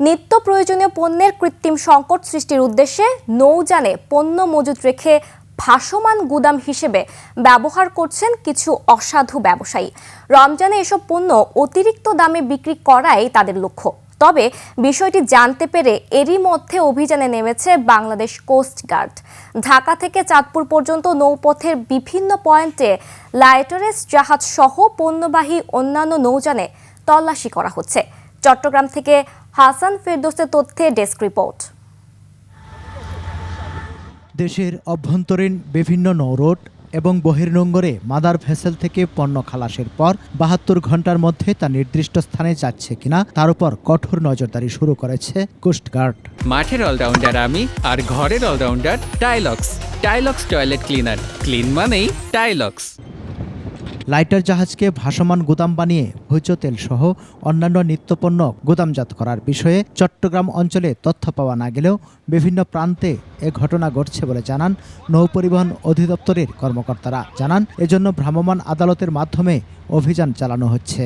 নিত্য প্রয়োজনীয় পণ্যের কৃত্রিম সংকট সৃষ্টির উদ্দেশ্যে নৌযানে পণ্য মজুত রেখে ভাসমান গুদাম হিসেবে ব্যবহার করছেন কিছু অসাধু ব্যবসায়ী। রমজানে এসব পণ্য অতিরিক্ত দামে বিক্রি করাই তাদের লক্ষ্য। তবে বিষয়টি জানতে পেরে এরই মধ্যে অভিযানে নেমেছে বাংলাদেশ কোস্ট গার্ড। ঢাকা থেকে চাঁদপুর পর্যন্ত নৌপথের বিভিন্ন পয়েন্টে লাইটারেস জাহাজ সহ পণ্যবাহী অন্যান্য নৌযানে তল্লাশি করা হচ্ছে। চট্টগ্রাম থেকে হাসান ফেরদৌসের তথ্যে ডেস্ক রিপোর্ট। দেশের অভ্যন্তরীণ বিভিন্ন নৌরোড এবং বহির্নোঙ্গরে মাদার ভেসেল থেকে পণ্য খালাসের পর বাহাত্তর ঘণ্টার মধ্যে তা নির্দিষ্ট স্থানে যাচ্ছে কিনা তার উপর কঠোর নজরদারি শুরু করেছে কোস্টগার্ড মাঠের অলরাউন্ডার আমি আর ঘরের allrounder Tylox. Tylox toilet cleaner. Clean মানেই টাইলক্স। লাইটার জাহাজকে ভাসমান গুদাম বানিয়ে ভোজ্য তেল সহ অন্যান্য নিত্যপণ্য গুদামজাত করার বিষয়ে চট্টগ্রাম অঞ্চলে তথ্য পাওয়া না গেলেও বিভিন্ন প্রান্তে এ ঘটনা ঘটছে বলে জানান নৌপরিবহন অধিদপ্তরের কর্মকর্তারা। জানান, এজন্য ভ্রাম্যমাণ আদালতের মাধ্যমে অভিযান চালানো হচ্ছে।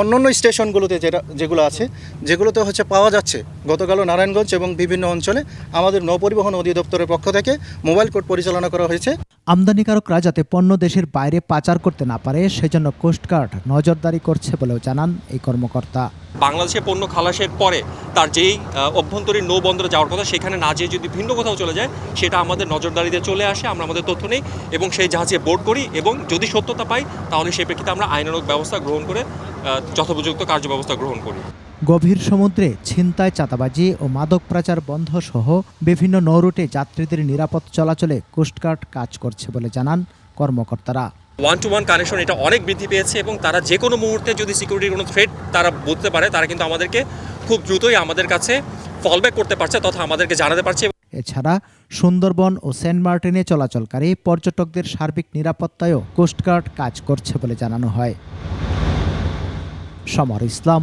অন্যান্য স্টেশনগুলোতে যেটা যেগুলো আছে, যেগুলোতে হচ্ছে পাওয়া যাচ্ছে, গতকালও নারায়ণগঞ্জ এবং বিভিন্ন অঞ্চলে আমাদের নৌপরিবহন অধিদপ্তরের পক্ষ থেকে মোবাইল কোর্ট পরিচালনা করা হয়েছে। আমদানিকারকরা যাতে পণ্য দেশের বাইরে পাচার করতে না পারে, সেজন্য কোস্টগার্ড নজরদারি করছে বলেও জানান এই কর্মকর্তা। বাংলাদেশে পণ্য খালাসের পরে তার যেই অভ্যন্তরীণ নৌবন্দরে যাওয়ার কথা, সেখানে না যেয়ে যদি ভিন্ন কোথাও চলে যায়, সেটা আমাদের নজরদারিতে চলে আসে, আমরা আমাদের তথ্য নেই, এবং সেই জাহাজে বোর্ড করি, এবং যদি সত্যতা পাই, তাহলে সেই প্রেক্ষিতে আমরা আইনানুগ ব্যবস্থা গ্রহণ করে যথোপযুক্ত কার্যব্যবস্থা গ্রহণ করি। গভীর সমুদ্রে ছিনতাই চাঁদাবাজি ও মাদক পাচার বন্ধ সহ বিভিন্ন নৌরুটে যাত্রীদের নিরাপদ চলাচলে কোস্টগার্ড কাজ করছে বলে জানান কর্মকর্তারা। ওয়ান টু ওয়ান কানেকশন এটা অনেক বৃদ্ধি পেয়েছে এবং তারা যে কোনো মুহূর্তে যদি সিকিউরিটির কোনো থ্রেট তারা বুঝতে পারে তারা কিন্তু আমাদেরকে খুব দ্রুতই আমাদের কাছে ফলব্যাক করতে পারছে তথা আমাদেরকে জানাতে পারছে। এছাড়া সুন্দরবন ও সেন্ট মার্টিনে চলাচলকারী পর্যটকদের সার্বিক নিরাপত্তায়ও কোস্টগার্ড কাজ করছে বলে জানানো হয়। Samar Islam